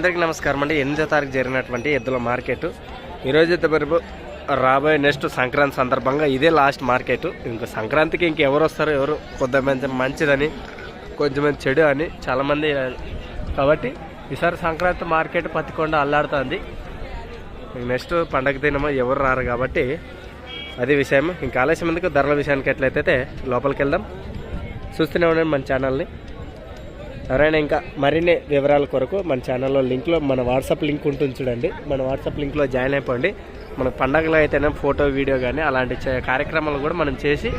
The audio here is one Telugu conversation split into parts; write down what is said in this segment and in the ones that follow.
అందరికీ నమస్కారం అండి. ఎనిమిదో తారీఖు జరిగినటువంటి ఎద్దుల మార్కెట్. ఈరోజు అయితే మరి రాబోయే నెక్స్ట్ సంక్రాంతి సందర్భంగా ఇదే లాస్ట్ మార్కెట్. ఇంకా సంక్రాంతికి ఇంకెవరు వస్తారో ఎవరు కొంతమంది మంచిదని కొంచెం చెడు అని చాలామంది కాబట్టి ఈసారి సంక్రాంతి మార్కెట్ పత్తికొండ అల్లాడుతుంది. నెక్స్ట్ పండగ దినమో ఎవరు రారు కాబట్టి అది విషయం ఇంకా ఆలస్యం ఎందుకు? ధరల విషయానికి ఎట్లయితే లోపలికి వెళ్దాం. చూస్తూనే ఉండండి మన ఛానల్ని. ఎవరైనా ఇంకా మరిన్ని వివరాల కొరకు మన ఛానల్లో లింక్లో మన వాట్సాప్ లింక్ ఉంటుంది చూడండి. మన వాట్సాప్ లింక్లో జాయిన్ అయిపోండి. మన పండగలో అయితేనే ఫోటో వీడియో కానీ అలాంటి చే- కార్యక్రమాలు కూడా మనం చేసి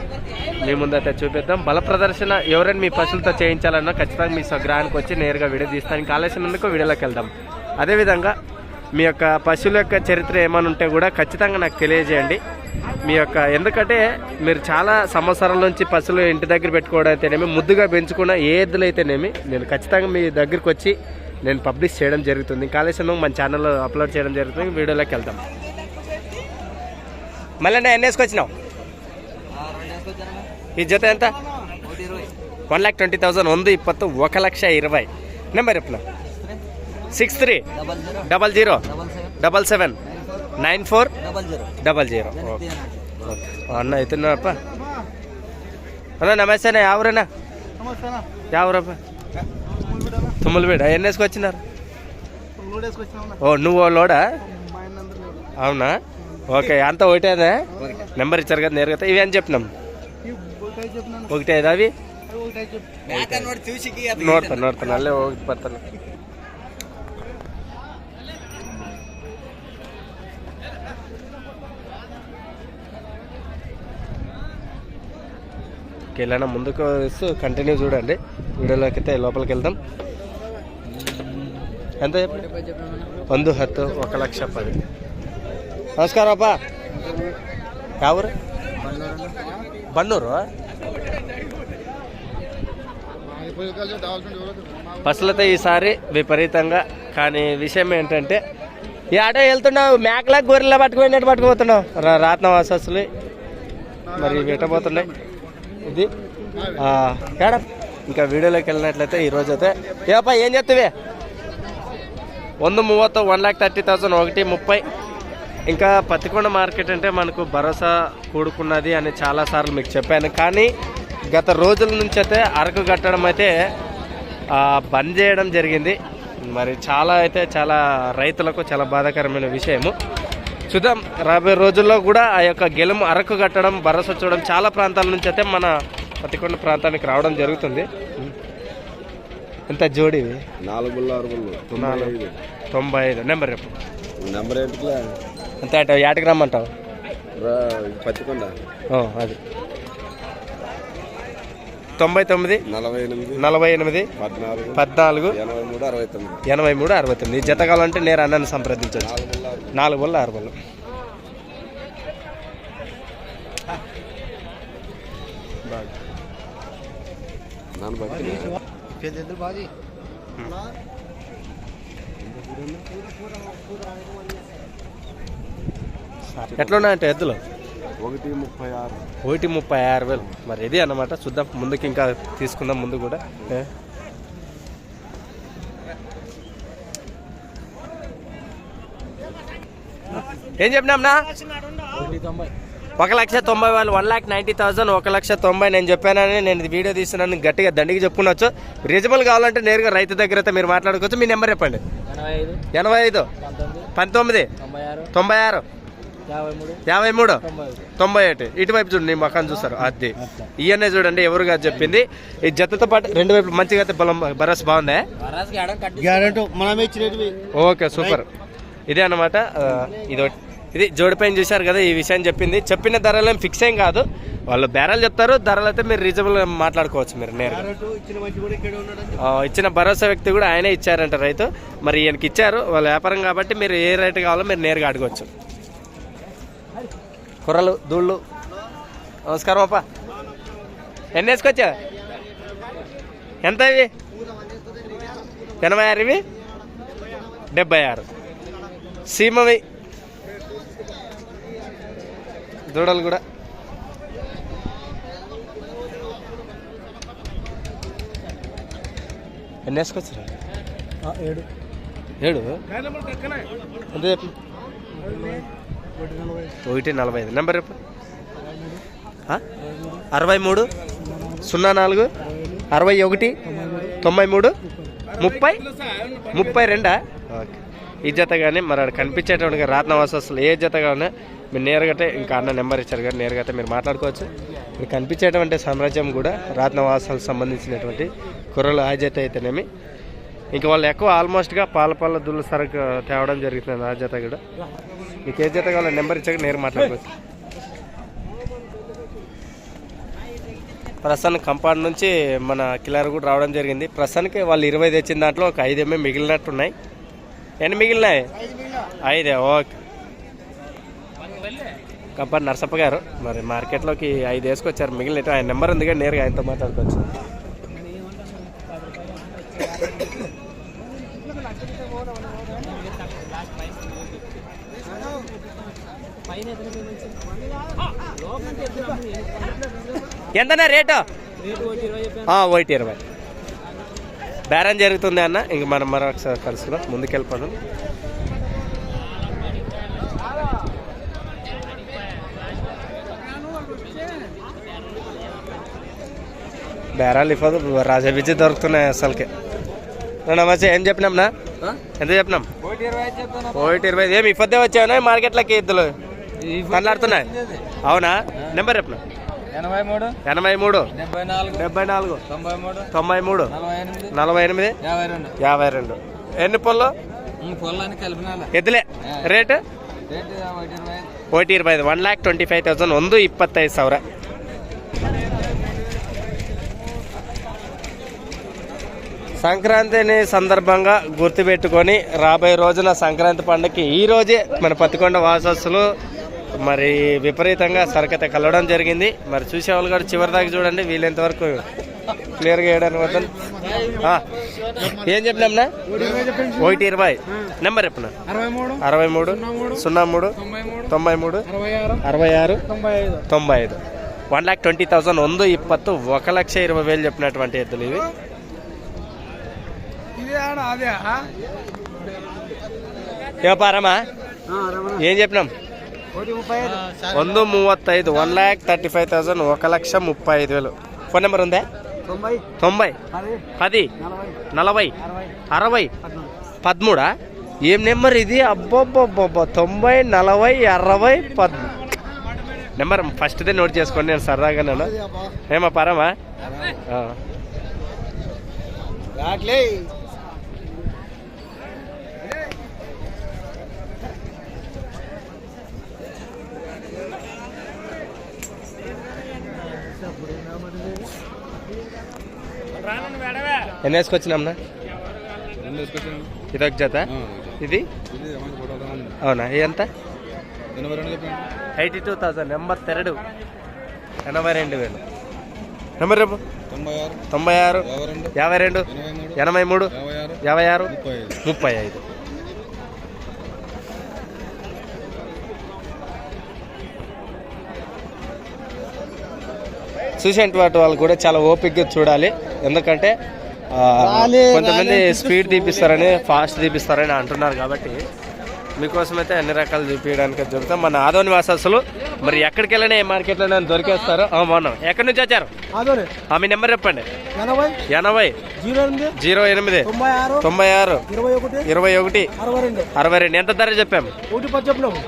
మీ ముందైతే చూపిద్దాం. బల ప్రదర్శన ఎవరైనా మీ పశువులతో చేయించాలన్నా ఖచ్చితంగా మీ స్వగ్రహానికి వచ్చి నేరుగా వీడియో తీస్తాను ఇంకా ఆలస్యం ఎందుకు వీడియోలోకి వెళ్దాం. అదేవిధంగా మీ యొక్క పశువుల యొక్క చరిత్ర ఏమైనా ఉంటే కూడా ఖచ్చితంగా నాకు తెలియజేయండి. మీ యొక్క ఎందుకంటే మీరు చాలా సంవత్సరాల నుంచి పశువులు ఇంటి దగ్గర పెట్టుకోవడం అయితేనేమి ముద్దుగా పెంచుకున్న ఏ ఎద్దులు అయితేనేమి నేను ఖచ్చితంగా మీ దగ్గరికి వచ్చి నేను పబ్లిష్ చేయడం జరుగుతుంది కాళేశ్వరం మన ఛానల్లో అప్లోడ్ చేయడం జరుగుతుంది వీడియోలోకి వెళ్తాం మళ్ళీ ఎన్ని వేసుకొచ్చినావు ఈ జత ఎంత వన్ ల్యాక్ ట్వంటీ ತೌಸಂಡ್ ಒಂದು ಇಪ್ಪತ್ತು ఒక lakh ಇರುವೈ number ಎಪ್ಪನ six three double zero double zero double seven Nine four double zero. Okay. అన్న అవుతున్నారప్ప అన్న నమస్తే అన్న యావరేనా యావరప్ప తుమ్ములపేట. ఎన్ని వేసుకొచ్చినారు ఓ నువ్వు లోడా? అవునా? ఓకే అంతా ఒకటేదా నెంబర్ ఇచ్చారు కదా నేరుగా ఇవి అని చెప్పినాం. ఒకటేదా అవి? నోడతాను నోడతాను అల్లే ఒకటి పడతాను ಹೋಗಿ ಬರ್ತಾನೆ వెళ్ళినా ముందుకు వస్తూ కంటిన్యూ చూడండి వీడియోలోకి అయితే లోపలికి వెళ్దాం ఎంత చెప్పండి ಒಂದು ಹತ್ತು ఒక లక్ష పది నమస్కారం అప్ప ఎవరు బన్నూరు బస్సులతో ఈసారి విపరీతంగా కానీ విషయం ఏంటంటే ఈ ఆటో వెళ్తున్నావు మేకలా గొర్రెలా పట్టుకుపోయినట్టు పట్టుకుపోతున్నావు రా రాత్న వాసస్సులు మరి పెట్టబోతున్నాయి ఇది. ఏడ ఇంకా వీడియోలోకి వెళ్ళినట్లయితే ఈరోజు అయితే ఏపా ఏం చెప్తావే వంద మూవತ್ತು వన్ ల్యాక్ థర్టీ థౌసండ్ ఒకటి ముప్పై. ఇంకా పత్తికొండ మార్కెట్ అంటే మనకు భరోసా కూడుకున్నది అని చాలాసార్లు మీకు చెప్పాను. కానీ గత రోజుల నుంచి అయితే అరకు కట్టడం అయితే బంద్ చేయడం జరిగింది. మరి చాలా అయితే చాలా రైతులకు చాలా బాధాకరమైన విషయము. చూద్దాం. రాబోయే రోజుల్లో కూడా ఆ యొక్క గెలుము అరకు కట్టడం భరోసా చూడడం చాలా ప్రాంతాల నుంచి అయితే మన పత్తికొండ ప్రాంతానికి రావడం జరుగుతుంది. ఎంత జోడివి నాలుగు. తొంభై. ఐదు. నెంబర్ రేపు నెంబర్ అటు ఏటకి రమ్మంటావు? ఓ, అది. తొంభై తొమ్మిది నలభై ఎనిమిది నలభై ఎనిమిది పద్నాలుగు పద్నాలుగు ఎనభై మూడు అరవై తొమ్మిది. ఎనభై మూడు అరవై తొమ్మిది. ఈ జత కావాలంటే నేను అన్నని సంప్రదించవచ్చు. నాలుగు వల్ల ఆరు. వల్ల ఎట్లున్నాయంటే ఎద్దులు? ఒకటి ముప్పై ఆరు. ఒకటి ముప్పై ఆరు వేలు. మరి ఇది అన్నమాట. చూద్దాం. ముందుకు ఇంకా తీసుకుందాం ముందు కూడా. ఏ? చెప్పినాంనా ఒక లక్ష తొంభై వేలు. వన్ ల్యాక్ నైంటీ థౌసండ్ ఒక లక్ష తొంభై. నేను చెప్పానని నేను వీడియో తీస్తున్నాను గట్టిగా దండికి చెప్పుకున్నచ్చు రీజనబుల్ కావాలంటే నేరుగా రైతు దగ్గర అయితే మీరు మాట్లాడుకోవచ్చు. మీ నెంబర్ చెప్పండి. ఎనభై ఐదు. పంతొమ్మిది. తొంభై ఆరు. యాభై మూడు. తొంభై ఒకటి. ఇటువైపు చూడండి మొఖాన్ని చూస్తారు. అది. ఈయనే చూడండి ఎవరు కాదు చెప్పింది. ఈ జతతో పాటు రెండు వైపు మంచిగా అయితే బలం భరోసా బాగుందా? Okay super. ఇదే అనమాట ఇది. ఇది జోడిపైన చూశారు కదా ఈ విషయం చెప్పింది. చెప్పిన ధరలు ఏం ఫిక్స్ ఏం కాదు. వాళ్ళు బేరాలు చెప్తారు ధరలు అయితే మీరు రీజనబుల్ మాట్లాడుకోవచ్చు మీరు నేరుగా. ఇచ్చిన మంచి కూడా ఇక్కడ ఉన్నాడు ఆ, ఇచ్చిన భరోసా వ్యక్తి కూడా ఆయనే ఇచ్చారంట రైతు. మరి ఈయనకి ఇచ్చారు వాళ్ళ వ్యాపారం కాబట్టి మీరు ఏ రేటు కావాలో మీరు నేరుగా అడగవచ్చు కుర్రలు దూళ్ళు. నమస్కారం అప్ప. ఎన్ని వేసుకొచ్చా? ఎంత ఇవి? ఎనభై ఆరు ఇవి? డెబ్బై ఆరు. సీమవి. దూడలు కూడా. ఎన్ని వేసుకొచ్చారు? ఏడు. ఏడు? ఎంత చెప్పు? ఒకటి నలభై ఐదు. నెంబర్ అరవై మూడు? సున్నా నాలుగు? అరవై ఒకటి? తొంభై మూడు? ముప్పై? ముప్పై రెండా? ఓకే. ఈ జత కానీ మరి అక్కడ కనిపించేటువంటి రాత్నవాస అసలు ఏ జత కానీ మీరు నేరుగా ఇంకా అన్న నెంబర్ ఇచ్చారు కానీ నేరుగా మీరు మాట్లాడుకోవచ్చు. మీరు కనిపించేటువంటి సామ్రాజ్యం కూడా రాత్నవాసాలకు సంబంధించినటువంటి కుర్రలు ఆ జత అయితేనేమి ఇంకా వాళ్ళు ఎక్కువ ఆల్మోస్ట్గా పాల పాల దుల్లు సరుకు తేవడం జరుగుతుంది ఆ జత కూడా. మీకు ఏ జత కావాలో నెంబర్ ఇచ్చాక నేరు మాట్లాడుకోవచ్చు ప్రసన్న కంపౌండ్ నుంచి మన కిలర్ కూడా రావడం జరిగింది. ప్రసన్నకి వాళ్ళు ఇరవై తెచ్చిన దాంట్లో ఒక ఐదేమే మిగిలినట్టున్నాయి. ఎన్ని మిగిలినాయి? ఐదే ఓకే. కంపౌండ్ నర్సప్ప గారు మరి మార్కెట్లోకి ఐదు వేసుకొచ్చారు. మిగిలిన ఆయన నెంబర్ ఉంది కానీ నేరుగా ఆయనతో మాట్లాడుకోవచ్చు. ఎంతనా రేటు? ఒకటి ఇరవై బేరం జరుగుతుంది అన్న ఇంక మనం మరొకసారి కలుసుకుందాం. ముందుకెళ్ళిపోదాం. బేరాలు ఇవ్వదు రాజా బిజీ దొరుకుతున్నాయి అసలుకి. నమస్తే ఏం చెప్పినాంనా ఎంత చెప్పినాం? ఒకటి ఇరవై ఏమి ఇప్పొద్దే వచ్చావునా మార్కెట్లోకి ఇద్దులు? మాట్లాడుతున్నాయి అవునా నెంబర్ చెప్పిన ఎనభై మూడు ఎనభై మూడు డెబ్బై నాలుగు డెబ్బై నాలుగు తొంభై మూడు తొంభై మూడు నలభై ఎనిమిది నలభై ఎనిమిది యాభై రెండు యాభై రెండు ఎన్ని పొల్లు పొలాన్ని కలిపినాల ಎದ್ದಲೆ ರೇಟ್ ರೇಟ್ ఒకటి ఇరవై ఐదు OT ಇರ್ಬೈ one lakh twenty five thousand ಒಂದು ಇಪ್ಪತ್ತೈದು ಸಾವಿರ సంక్రాంతిని సందర్భంగా గుర్తుపెట్టుకొని రాబోయే రోజున సంక్రాంతి పండుగకి ఈ రోజే మన పత్తికొండ వాసస్సులు మరి విపరీతంగా సరకత కలవడం జరిగింది. మరి చూసేవాళ్ళు కూడా చివరి దాకా చూడండి వరకు క్లియర్గా వేయడానికి వద్దని ఆ, ఏం చెప్పినాంనా ఒకటి ఇరవై. నెంబర్ చెప్పిన? అరవై మూడు సున్నా మూడు తొంభై మూడు అరవై ఆరు తొంభై ఐదు. వన్ ల్యాక్ ట్వంటీ థౌసండ్ ಒಂದು ఇప్పత్తు ఒక లక్ష ఇరవై వేలు చెప్పినటువంటి ఎద్దులు ఇవి. వ్యాపారమా ఏం చెప్పినాం? ಒಂದು ಮೂವತ್ತೈದು one lakh thirty five thousand ఒక లక్ష ముప్పై ఐదు వేలు ఫోన్ నెంబర్ ఉందా తొంభై తొంభై పది పది నలభై నలభై అరవై అరవై పద్నాలుగు పదమూడా ఏం నెంబర్ ఇది అబ్బబ్బబ్బబ్బ తొంభై నలభై అరవై పద్ నెంబర్ ఫస్ట్దే నోట్ చేసుకోండి నేను సరదాగా నేను ఏమా పరమా ఎన్ని వేసుకొచ్చినాంనా ఇదొక జత? ఇది? అవునా? ఇది ఎంత? Eighty two thousand. ఎంబత్తెరడు ఎనభై రెండు వేలు. నెంబర్ రేపు తొంభై ఆరు. యాభై రెండు. ఎనభై మూడు. యాభై ఆరు. ముప్పై ఐదు. చూసేటువంటి వాళ్ళు కూడా చాలా ఓపిక్గా చూడాలి. ఎందుకంటే కొంతమంది స్పీడ్ తీపిస్తారని ఫాస్ట్ తీపిస్తారని అంటున్నారు కాబట్టి మీకోసం అయితే అన్ని రకాలు చూపించడానికి దొరుకుతాం మన ఆదో నివాసాసులు మరి ఎక్కడికి వెళ్ళినా ఏ మార్కెట్లో దొరికేస్తారు. మనం ఎక్కడి నుంచి వచ్చారు? మీ నెంబర్ చెప్పండి. ఎనభై. జీరో ఎనిమిది. తొంభై ఆరు. ఇరవై ఒకటి. అరవై రెండు. ఎంత ధర చెప్పాము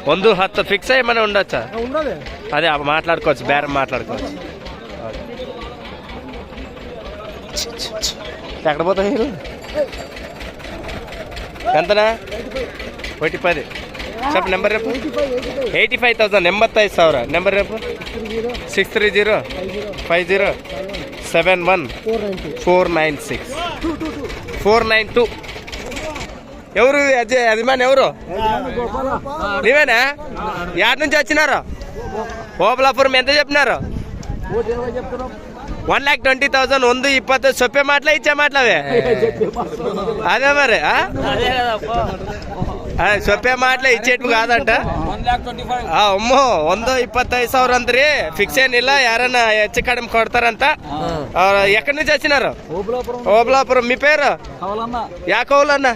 వందు హత్తు ఫిక్స్ అయ్యి మనం ఉండొచ్చా అదే మాట్లాడుకోవచ్చు. బేరం మాట్లాడుకోవచ్చు. ఎక్కడ పోతాయి మీరు ఎంతనా? ఒకటి పది చెప్పు నెంబర్ రేపు ఎయిటీ ఫైవ్ థౌసండ్ ఎంబత్తై ಸಾವಿರ నెంబర్ రేపు six three zero five zero seven one four nine six. Four nine two. ఎవరు అజయ్ అభిమాన్ ఎవరు? నీవేనా? యాడ్ నుంచి వచ్చినారు? ఓబలాపురం ఎంత చెప్పినారు? ಒನ್ ಲ್ಯಾಕ್ ಟ್ವೆಂಟಿ ತೌಸಂಡ್ ಒಂದು ಇಪ್ಪತ್ತು ಸೊಪ್ಪೆ ಮಾಡ್ಲ ಇಚ್ಚೆ ಮಾಡ್ಲ ಅದೇ ಬರ್ರಿ ಆ? ಸೊಪ್ಪೆ ಮಾಡ್ಲೆ ಇಚ್ಚೆಟ್ವು ಕಾದಂಟ ಆ, ಅಮ್ಮೋ ಒಂದು ಇಪ್ಪತ್ತೈದು ಸಾವಿರ ಅಂದ್ರಿ ಫಿಕ್ಸ್ ಏನಿಲ್ಲ ಯಾರನ್ನ ಹೆಚ್ಚು కడిమి కొడతారంట ఆ, ఎక్కడి నుంచి వచ్చినారు ఓబులాపురం మీ పేరు యా కౌలన్న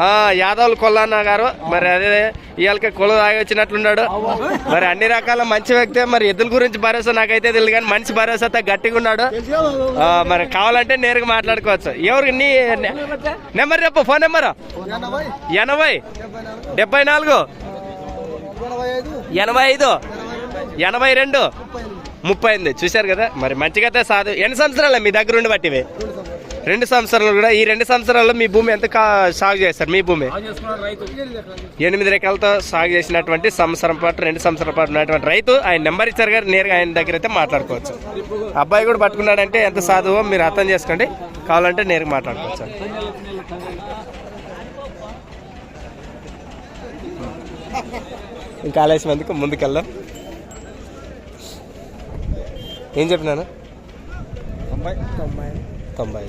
ఆ, యాదవ్ కొల్లన్న గారు మరి అదే ఇవాళకి కొల తాగి వచ్చినట్లున్నాడు మరి అన్ని రకాల మంచి వ్యక్తి మరి ఎద్దుల గురించి భరోసా నాకైతే తెలియదు కానీ మనిషి భరోసాతో గట్టిగా ఉన్నాడు ఆ, మరి కావాలంటే నేరుగా మాట్లాడుకోవచ్చు ఎవరికి నీ నెంబర్ చెప్పు ఫోన్ నెంబర్ ఎనభై డెబ్బై నాలుగు? ఎనభై ఐదు? ఎనభై రెండు? ముప్పై ఎనిమిది. చూశారు కదా? మరి మంచిగా సాధు ఎన్ని సంవత్సరాలు మీ దగ్గర ఉండి బట్టివి రెండు సంవత్సరాలు కూడా. ఈ రెండు సంవత్సరాల్లో మీ భూమి ఎంత సాగు చేస్తారు? మీ భూమి? ఎనిమిది రకాలతో సాగు చేసినటువంటి సంవత్సరం పాటు రెండు సంవత్సరాల పాటు ఉన్నటువంటి రైతు ఆయన నెంబర్ ఇచ్చారు గారు నేరుగా ఆయన దగ్గర అయితే మాట్లాడుకోవచ్చు. అబ్బాయి కూడా పట్టుకున్నాడంటే ఎంత సాధువో మీరు అర్థం చేసుకోండి. కావాలంటే నేరుగా మాట్లాడుకోవచ్చు. ఇంకా ఆలస్యం ఎందుకు ముందుకెళ్దాం ఏం చెప్పినాను తొంభై తొంభై తొంభై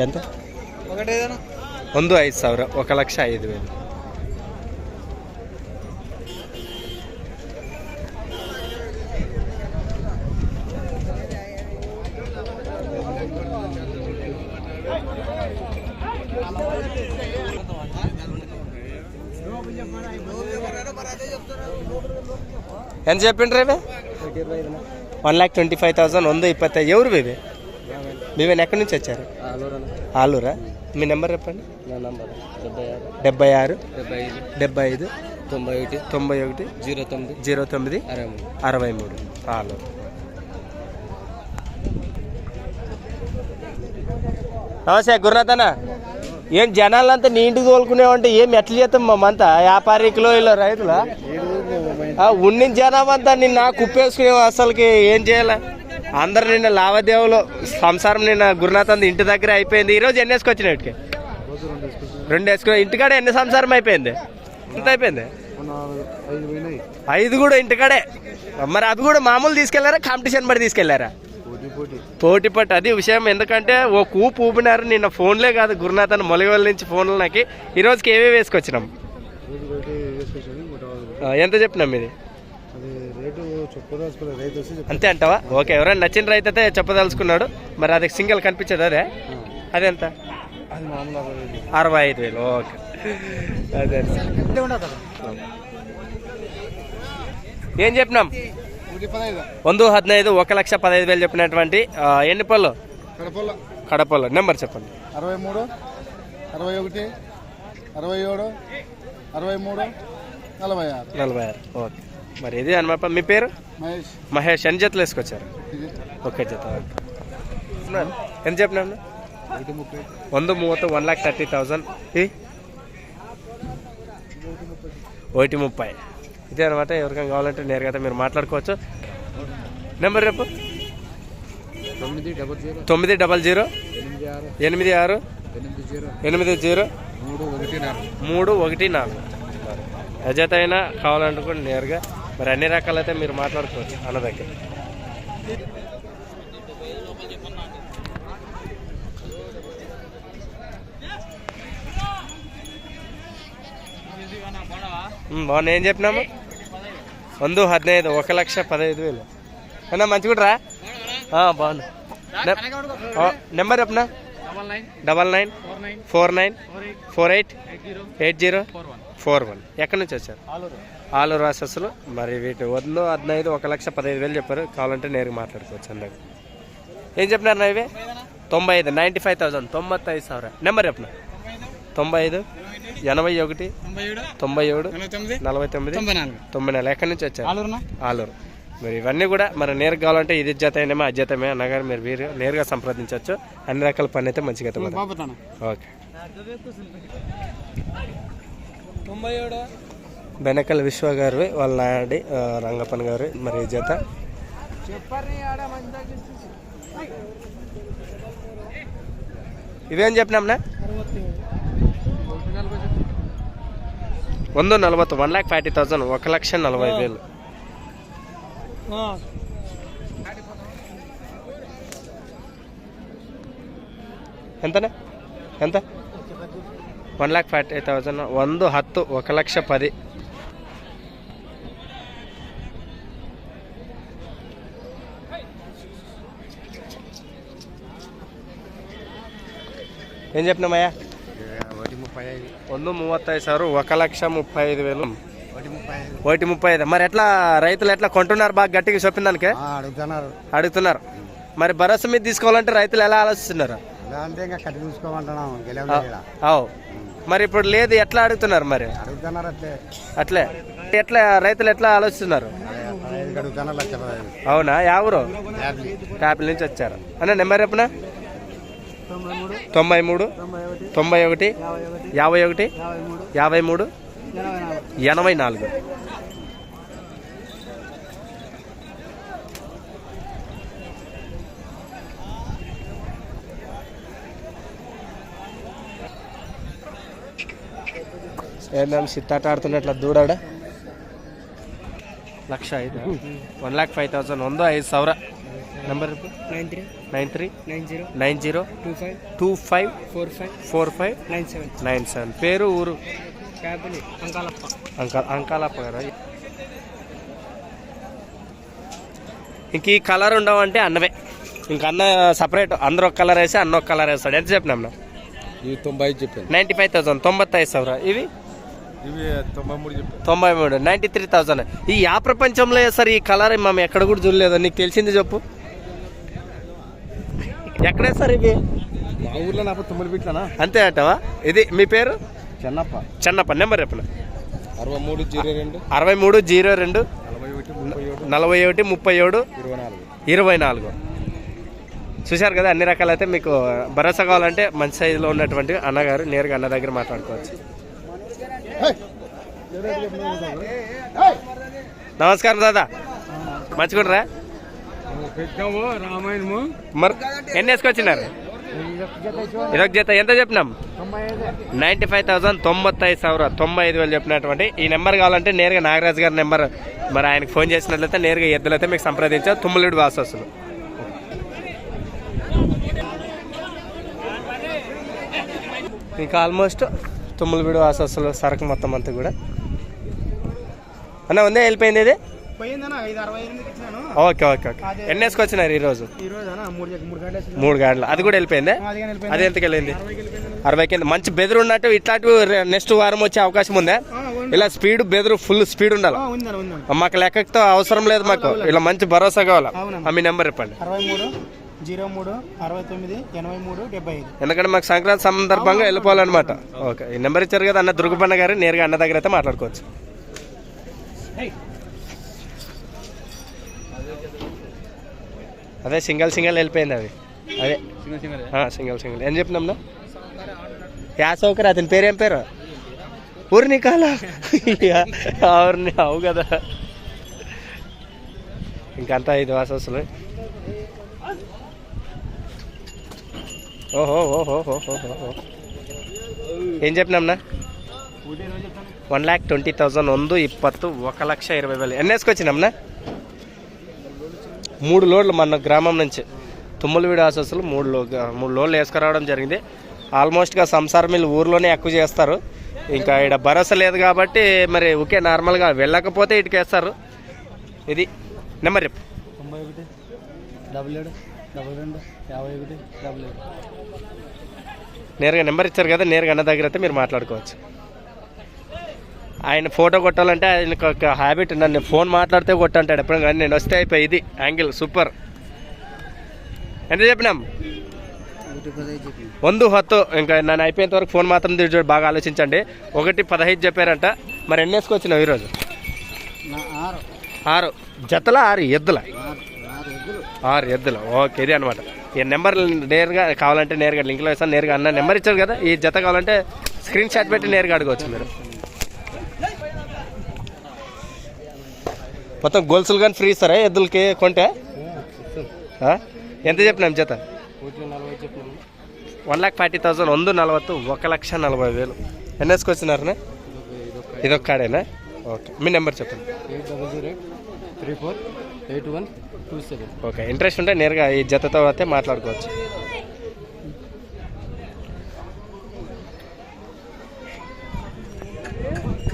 ఎంత ఒకటేదన్నా ಒಂದು ಐದು ಸಾವಿರ ఒక లక్ష ఐదు వేలు ఎంత చెప్పిండ్రు ఇవి? One lakh twenty five thousand వంద ఇప్పత్తైదు ఎవరు ఇవి మీవేనా ఎక్కడి నుంచి వచ్చారు? ఆలూరా. మీ నెంబర్ చెప్పండి. నా నంబర్ డెబ్బై ఆరు. డెబ్బై ఐదు. తొంభై ఒకటి. తొంభై ఒకటి. జీరో తొమ్మిది. జీరో తొమ్మిది. అరవై మూడు. అరవై మూడు. ఆలూరు. నమస్తే గురునాథన ఏం జనాలంతా నీ ఇంటికి తోలుకునేవంటే ఏం ఎట్లా చేస్తాం మమ్మంతా? వ్యాపారికులు ఇలా రైతులా? ఉన్న జనాభా అంతా నిన్న కుప్పేసుకునే అసలుకి ఏం చేయాలి? అందరు నిన్న లావాదేవులు సంసారం నిన్న గురునాథన్ ఇంటి దగ్గర అయిపోయింది. ఈరోజు ఎన్ని వేసుకొచ్చినాయి రెండు వేసుకుని ఇంటికాడ ఎన్ని సంసారం అయిపోయింది? ఎంత అయిపోయింది? ఐదు కూడా ఇంటికాడే. మరి అది కూడా మామూలు తీసుకెళ్ళారా? కాంపిటీషన్ పడి తీసుకెళ్ళారా? పోటీ పోటీ పట్టు. అది విషయం. ఎందుకంటే ఓ కూపు ఊపినారు. నిన్న ఫోన్లే కాదు గురునాథన్ మొలగవల్లి నుంచి ఫోన్లు నాకు. ఈరోజుకి ఏవే వేసుకొచ్చినాం రోజు రేటు వేసుకొచ్చాను నూట యాభై ఆ, ఎంత చెప్పినాం వచ్చి అంతే అంటావా? ఓకే ఎవరైనా నచ్చిన రైతు అయితే చెప్పదలుచుకున్నాడు. మరి అది సింగిల్ కనిపించదు అదే? అదెంత అరవై ఐదు. వేలు. ఓకే. అదే. ఏం చెప్పినాం? వంద హదినైదు ఒక లక్ష పదహైదు వేలు చెప్పినటువంటి ఎన్ని పళ్ళు కడపల్లో నెంబర్ చెప్పండి. అరవై మూడు అరవై ఒకటి అరవై ఏడు అరవై మూడు నలభై ఆరు. నలభై ఆరు. ఓకే. మరి ఇది అనమాట మీ పేరు? మహేష్. మహేష్. ఎన్ని జతలు వేసుకొచ్చారు? ఓకే జత. ఎంత చెప్పినా వంద మూవತ್ತು వన్ ల్యాక్ థర్టీ థౌజండ్ ఒకటి ముప్పై. ఇదే అనమాట ఎవరికైనా కావాలంటే నేరుగా మీరు మాట్లాడుకోవచ్చు. నెంబర్ రేపు తొమ్మిది డబల్ జీరో. ఎనిమిది ఆరు. ఎనిమిది ఆరు. ఎనిమిది జీరో. ఎనిమిది జీరో. మూడు ఒకటి నాలుగు. అజత అయినా కావాలనుకోండి నేరుగా మరి అన్ని రకాలైతే మీరు మాట్లాడుకోవచ్చు అన్న దగ్గర. బాగున్నా. ఏం చెప్పినాము? వంద హదినైదు ఒక లక్ష పదహైదు వేలు. అన్నా మంచిగా రా బాగున్నా నెంబర్ చెప్పనా? Double nine four nine four eight eight zero four one. ఎక్కడి నుంచి వచ్చారు? ఆలూరు. వాసస్సులు మరి వీటి వద్దు హద్నైదు ఒక లక్ష పదహైదు వేలు చెప్పారు. కావాలంటే నేరుగా మాట్లాడుకోవచ్చు అందాక ఏం చెప్పినారు నా ఇవి తొంభై ఐదు నైంటీ ఫైవ్ థౌసండ్ తొంభై ఐదు సార్ నెంబర్ చెప్పిన? తొంభై ఐదు ఎనభై ఒకటి తొంభై ఏడు నలభై తొమ్మిది తొంభై నాలుగు. ఎక్కడి నుంచి వచ్చారు? ఆలూరు. మరి ఇవన్నీ కూడా మరి నేరుగా కావాలంటే ఇది జతమే అజ్జతమే అనగానే మీరు వీరు నేరుగా సంప్రదించవచ్చు. అన్ని రకాల పని అయితే మంచిగా ఓకే. బెనకల్ విశ్వ గారు వాళ్ళ నాయడి రంగప్పన్ గారు మరి జత ఇవేం చెప్పినాంనా వంద నలభై వన్ ల్యాక్ ఫార్టీ థౌసండ్ ఒక లక్ష నలభై వేలు. ఎంతనే? ఎంత? ಒನ್ ಲ್ಯಾಕ್ ಫಾರ್ಟಿ ತೌಸಂಡ್ ಒಂದು ಹತ್ತು ఒక లక్ష పది ఏం చెప్పినామయ్యా ఒకటి ముప్పై ఐదు ಒಂದು ಮೂವತ್ತೈದು ಸಾವಿರ ఒక లక్ష ముప్పై ఐదు వేలు ఒకటి ముప్పై ఐదు ఒకటి ముప్పై ఐదు మరి ఎట్లా రైతులు ఎట్లా కొంటున్నారు బాగా గట్టిగా చెప్పిన దానికి అడుగుతున్నారు అడుగుతున్నారు మరి భరోసా మీద తీసుకోవాలంటే రైతులు ఎలా ఆలోచిస్తున్నారు అంటే ఇంకా కట్టి చూసుకోమంటున్నాం అవు మరి ఇప్పుడు లేదు ఎట్లా అడుగుతున్నారు మరి? అట్లే. ఎట్లా రైతులు ఎట్లా ఆలోచిస్తున్నారు? అవునా? ఎవరు ట్యాపిల్ నుంచి వచ్చారు. అన్న నెంబర్ చెప్పనా? తొంభై మూడు తొంభై ఒకటి యాభై ఒకటి యాభై మూడు ఎనభై నాలుగు. ఎనభై నాలుగు ఏందన్నా సిత్తాట ఆడుతున్నట్ల దూడాడ లక్ష ఐదు వన్ ల్యాక్ ఫైవ్ ತೌಸಂಡ್ ಒಂದು ಐದು ಸಾವಿರ number nine three nine three nine zero nine zero two five two five four five four five nine seven nine seven పేరు ఊరు క్యాబిని అంకాలప్ప అంక అంకాలప్ప గారు ఇంక ఈ కలర్ ఉండవంటే అన్నవే ఇంక అన్న సపరేట్ అందరూ ఒక కలర్ వేసి అన్న ఒక కలర్ వేస్తాడు ఎంత చెప్పినాం ఇవి తొంభై ఐదు చెప్పాను నైంటీ ఫైవ్ థౌసండ్ తొంభై ಸಾವಿರ ఇవి ఇవి తొంభై మూడు చెప్పాను తొంభై మూడు నైంటీ త్రీ థౌసండ్ ఈ యా ప్రపంచంలో సార్ ఈ కలర్ మేము ఎక్కడ కూడా చూడలేదు. నీకు తెలిసింది చెప్పు. ఎక్కడే సార్ ఇవి? మా ఊర్లో నాకు తొమ్మిది బిట్లనా అంతే అంటావా? ఇది మీ పేరు? చెన్నప్ప. చెన్నప్ప నెంబర్ చెప్పండి అరవై మూడు జీరో రెండు. అరవై మూడు జీరో రెండు. నలభై ఒకటి ముప్పై ఏడు ఇరవై నాలుగు. చూశారు కదా అన్ని రకాలైతే మీకు భరోసా కావాలంటే మంచి సైజులో ఉన్నటువంటి అన్నగారు నేరుగా అన్న దగ్గర మాట్లాడుకోవచ్చు. నమస్కారం దాదా మంచిగుండ్రా పెట్టాము రామాయణము. మరి ఎన్ని వేసుకొచ్చినారు? ఇరవై జత. ఎంత చెప్పినాం? నైన్టీ ఫైవ్ థౌసండ్ తొంభై ఐదు సవర తొంభై ఐదు వేలు చెప్పినటువంటి ఈ నెంబర్ కావాలంటే నేరుగా నాగరాజు గారి నెంబర్ మరి ఆయనకు ఫోన్ చేసినట్లయితే నేరుగా ఎద్దులైతే మీకు సంప్రదించారు తుమ్ములుడు వస్తుంది మీకు ఆల్మోస్ట్ తుమ్మలవీడు వాసస్సులు సరుకు మొత్తం అంతా కూడా. అన్న ఉందే వెళ్ళిపోయింది ఇది? Okay okay okay. ఎన్ని వేసుకొచ్చినారు ఈరోజు మూడు గంటలు అది కూడా వెళ్ళిపోయిందే? అది ఎంతకి వెళ్ళింది. అరవై కింద మంచి బెదురు ఉన్నట్టు ఇట్లాంటివి నెక్స్ట్ వారం వచ్చే అవకాశం ఉందా. ఇలా స్పీడ్ బెదురు ఫుల్ స్పీడ్ ఉండాలి? మాకు లెక్కతో అవసరం లేదు మాకు. ఇలా మంచి భరోసా కావాలి? మీ నెంబర్ చెప్పండి. జీరో మూడు అరవై తొమ్మిది ఎనభై మూడు డెబ్బై ఐదు. ఎందుకంటే మాకు సంక్రాంతి సందర్భంగా వెళ్ళిపోవాలన్నమాట. ఓకే. ఈ నెంబర్ ఇచ్చారు కదా అన్న దుర్గపన్న గారు నేరుగా అన్న దగ్గర అయితే మాట్లాడుకోవచ్చు. అదే సింగల్ సింగల్ వెళ్ళిపోయింది అది. అదే. Single single. ఏం చెప్పినాం యా సౌకర్య అతని పేరు ఏం పేరు? ఊరిని కాల? అవురిని అవు కదా. ఇంకంతా ఐదు వాసస్సులు. ఓహో ఓహో ఓహో ఓహో ఏం చెప్పినాంనా ಒನ್ ಲ್ಯಾಕ್ ಟ್ವೆಂಟಿ ತೌಸಂಡ್ ಒಂದು ಇಪ್ಪತ್ತು ఒక లక్ష ఇరవై వేలు ఎన్ని వేసుకొచ్చినాంనా మూడు లోడ్లు మన గ్రామం నుంచి తుమ్మలవీడి ఆసస్సులు మూడు లో మూడు లోడ్లు వేసుకురావడం జరిగింది ఆల్మోస్ట్గా సంసార మిల్లు ఊర్లోనే ఎక్కువ చేస్తారు ఇంకా ఇక్కడ భరోసా లేదు కాబట్టి మరి ఓకే నార్మల్గా వెళ్ళకపోతే ఇటుకేస్తారు ఇది నెంబర్ చెప్పు తొంభై ఒకటి డబల్ ఏడు డబల్ రెండు యాభై ఒకటి డబల్ ఏడు. నేరుగా నెంబర్ ఇచ్చారు కదా నేరుగా అన్న దగ్గర అయితే మీరు మాట్లాడుకోవచ్చు. ఆయన ఫోటో కొట్టాలంటే ఆయనకు ఒక హ్యాబిట్ నన్ను ఫోన్ మాట్లాడితే కొట్టంటాడు. ఎప్పుడు కానీ నేను వస్తే అయిపోయి ఇది యాంగిల్ సూపర్. ఎంత చెప్పినాం? వందు హత్తు. ఇంకా నన్ను అయిపోయేంత వరకు ఫోన్ మాత్రం చూడు బాగా ఆలోచించండి. ఒకటి పదహైదు చెప్పారంట. మరి ఎన్ని వేసుకొచ్చినావు ఈరోజు? ఆరు. జతల ఆరు ఎద్దుల? ఆరు ఎద్దులు. ఓకే ఇది అనమాట ఈ నెంబర్ నేరుగా కావాలంటే నేరుగా లింక్లో వేస్తాను. నేరుగా అన్న నెంబర్ ఇచ్చారు కదా ఈ జత కావాలంటే స్క్రీన్ షాట్ పెట్టి నేరుగా అడగవచ్చు మీరు. మొత్తం గొలుసులు కానీ ఫ్రీ ఇస్తారా ఎద్దులకి కొంటే? ఎంత చెప్పినాం జత? వన్ లాక్ ఫార్టీ థౌసండ్ వందు నలభై ఒక లక్ష నలభై వేలు. ఎన్ఎస్కి వచ్చినారనే? ఇదొక్కడేనా ఓకే. మీ నెంబర్ చెప్పండి. Eight double zero three four eight one two seven. Okay interest ఉంటే నేరుగా ఈ జతతో అయితే మాట్లాడుకోవచ్చు.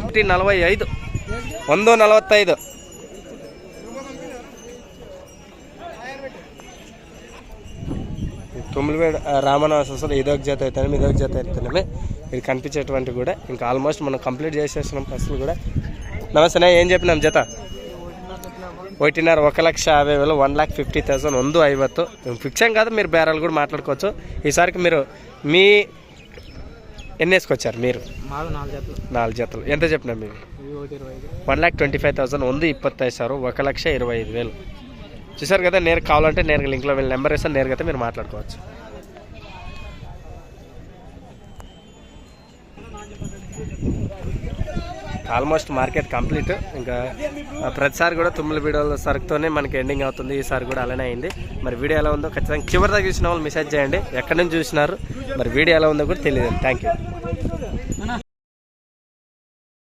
ఒకటి నలభై ఐదు. వంద నలభై ఐదు తుమ్మిలివేడ రామనవాస అసలు ఒక జత అవుతాను ఒక జత అవుతానమే ఇది కనిపించేటువంటి కూడా ఇంకా ఆల్మోస్ట్ మనం కంప్లీట్ చేసేసినాం ఫస్ట్ కూడా. నమస్తే ఏం చెప్పినాం జత? ఒకటిన్నర ఒక లక్ష యాభై వేలు వన్ ల్యాక్ ఫిఫ్టీ థౌసండ్ ಒಂದು ఐవತ್ತು ఫిక్షన్ కాదు మీరు బేరాలు కూడా మాట్లాడుకోవచ్చు. ఈసారికి మీరు మీ ఎన్ని వేసుకొచ్చారు మీరు? నాలుగు జతలు. ఎంత చెప్పిన మీరు? One lakh twenty five thousand ఉంది ఇప్పత్తైదు సార్ ఒక లక్ష ఇరవై ఐదు వేలు. చూసారు కదా నేరుగా కావాలంటే నేరుగా లింక్లో వెళ్ళి నెంబర్ వేస్తాను నేరుగా మీరు మాట్లాడుకోవచ్చు. Almost market complete. ఇంకా ప్రతిసారి కూడా తుమ్ముల వీడియోల సరుకుతోనే మనకి ఎండింగ్ అవుతుంది. ఈసారి కూడా అలానే అయింది. మరి వీడియో ఎలా ఉందో ఖచ్చితంగా చివరిదాకా చూసిన వాళ్ళు మెసేజ్ చేయండి. ఎక్కడి నుంచి చూసినారు? మరి వీడియో ఎలా ఉందో కూడా తెలియదు. Thank you